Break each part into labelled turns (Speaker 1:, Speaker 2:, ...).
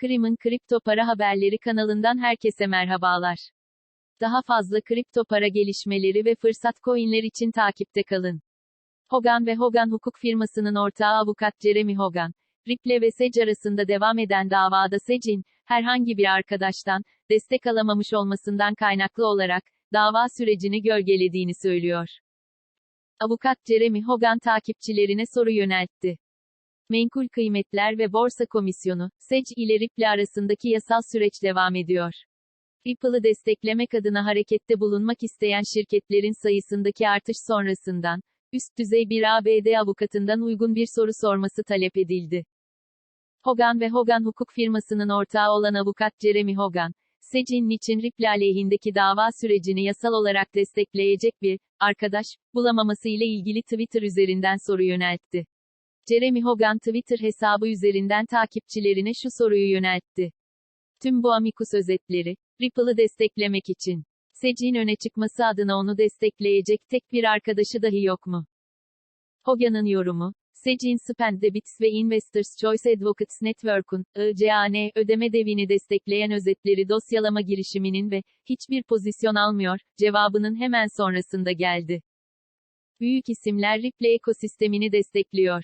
Speaker 1: Krim'in Kripto Para Haberleri kanalından herkese merhabalar. Daha fazla kripto para gelişmeleri ve fırsat coinler için takipte kalın. Hogan ve Hogan hukuk firmasının ortağı avukat Jeremy Hogan, Ripple ve Sage arasında devam eden davada Sage'in, herhangi bir arkadaştan, destek alamamış olmasından kaynaklı olarak, dava sürecini gölgelediğini söylüyor. Avukat Jeremy Hogan takipçilerine soru yöneltti. Menkul Kıymetler ve Borsa Komisyonu, SEC ile Ripple arasındaki yasal süreç devam ediyor. Ripple'ı desteklemek adına harekette bulunmak isteyen şirketlerin sayısındaki artış sonrasından, üst düzey bir ABD avukatından uygun bir soru sorması talep edildi. Hogan ve Hogan hukuk firmasının ortağı olan avukat Jeremy Hogan, SEC'in için Ripple aleyhindeki dava sürecini yasal olarak destekleyecek bir arkadaş bulamaması ile ilgili Twitter üzerinden soru yöneltti. Jeremy Hogan Twitter hesabı üzerinden takipçilerine şu soruyu yöneltti. Tüm bu Amicus özetleri, Ripple'ı desteklemek için. Sec'in öne çıkması adına onu destekleyecek tek bir arkadaşı dahi yok mu? Hogan'ın yorumu, Sec'in Spend Debits ve Investors Choice Advocates Network'un, ICAN, ödeme devini destekleyen özetleri dosyalama girişiminin ve, hiçbir pozisyon almıyor, cevabının hemen sonrasında geldi. Büyük isimler Ripple ekosistemini destekliyor.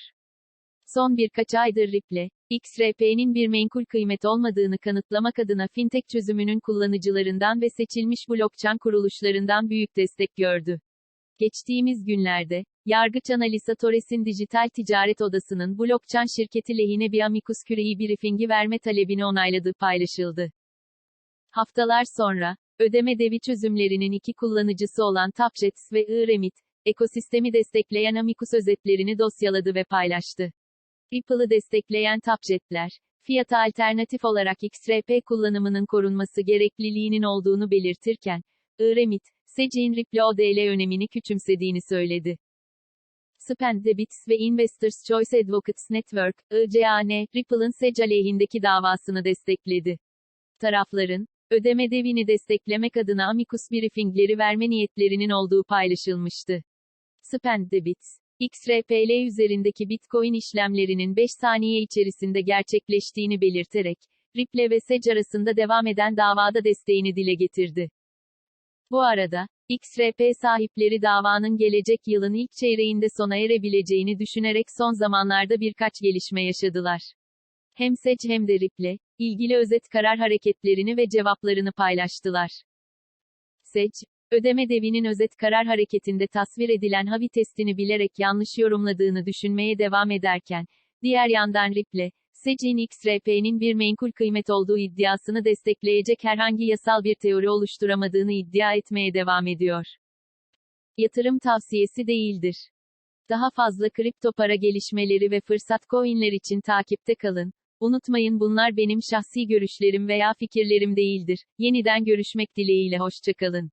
Speaker 1: Son birkaç aydır Ripple, XRP'nin bir menkul kıymet olmadığını kanıtlamak adına fintech çözümünün kullanıcılarından ve seçilmiş blockchain kuruluşlarından büyük destek gördü. Geçtiğimiz günlerde, Yargıç Analisa Torres'in Dijital Ticaret Odası'nın blockchain şirketi lehine bir amicus curiae briefingi verme talebini onayladığı paylaşıldı. Haftalar sonra, ödeme devi çözümlerinin iki kullanıcısı olan Tapjets ve iRemit, ekosistemi destekleyen amicus özetlerini dosyaladı ve paylaştı. Ripple'ı destekleyen Tapjetler, fiyata alternatif olarak XRP kullanımının korunması gerekliliğinin olduğunu belirtirken, iRemit, Sec'in Ripple ODL önemini küçümsediğini söyledi. Spend Debits ve Investors Choice Advocates Network, ICAN, Ripple'ın Sec aleyhindeki davasını destekledi. Tarafların, ödeme devini desteklemek adına amicus briefingleri verme niyetlerinin olduğu paylaşılmıştı. Spend Debits, XRPL üzerindeki Bitcoin işlemlerinin 5 saniye içerisinde gerçekleştiğini belirterek, Ripple ve Sec arasında devam eden davada desteğini dile getirdi. Bu arada, XRP sahipleri davanın gelecek yılın ilk çeyreğinde sona erebileceğini düşünerek son zamanlarda birkaç gelişme yaşadılar. Hem Sec hem de Ripple, ilgili özet karar hareketlerini ve cevaplarını paylaştılar. Sec, ödeme devinin özet karar hareketinde tasvir edilen Havi testini bilerek yanlış yorumladığını düşünmeye devam ederken, diğer yandan Ripple, Sec'in XRP'nin bir menkul kıymet olduğu iddiasını destekleyecek herhangi yasal bir teori oluşturamadığını iddia etmeye devam ediyor. Yatırım tavsiyesi değildir. Daha fazla kripto para gelişmeleri ve fırsat coinler için takipte kalın. Unutmayın bunlar benim şahsi görüşlerim veya fikirlerim değildir. Yeniden görüşmek dileğiyle hoşçakalın.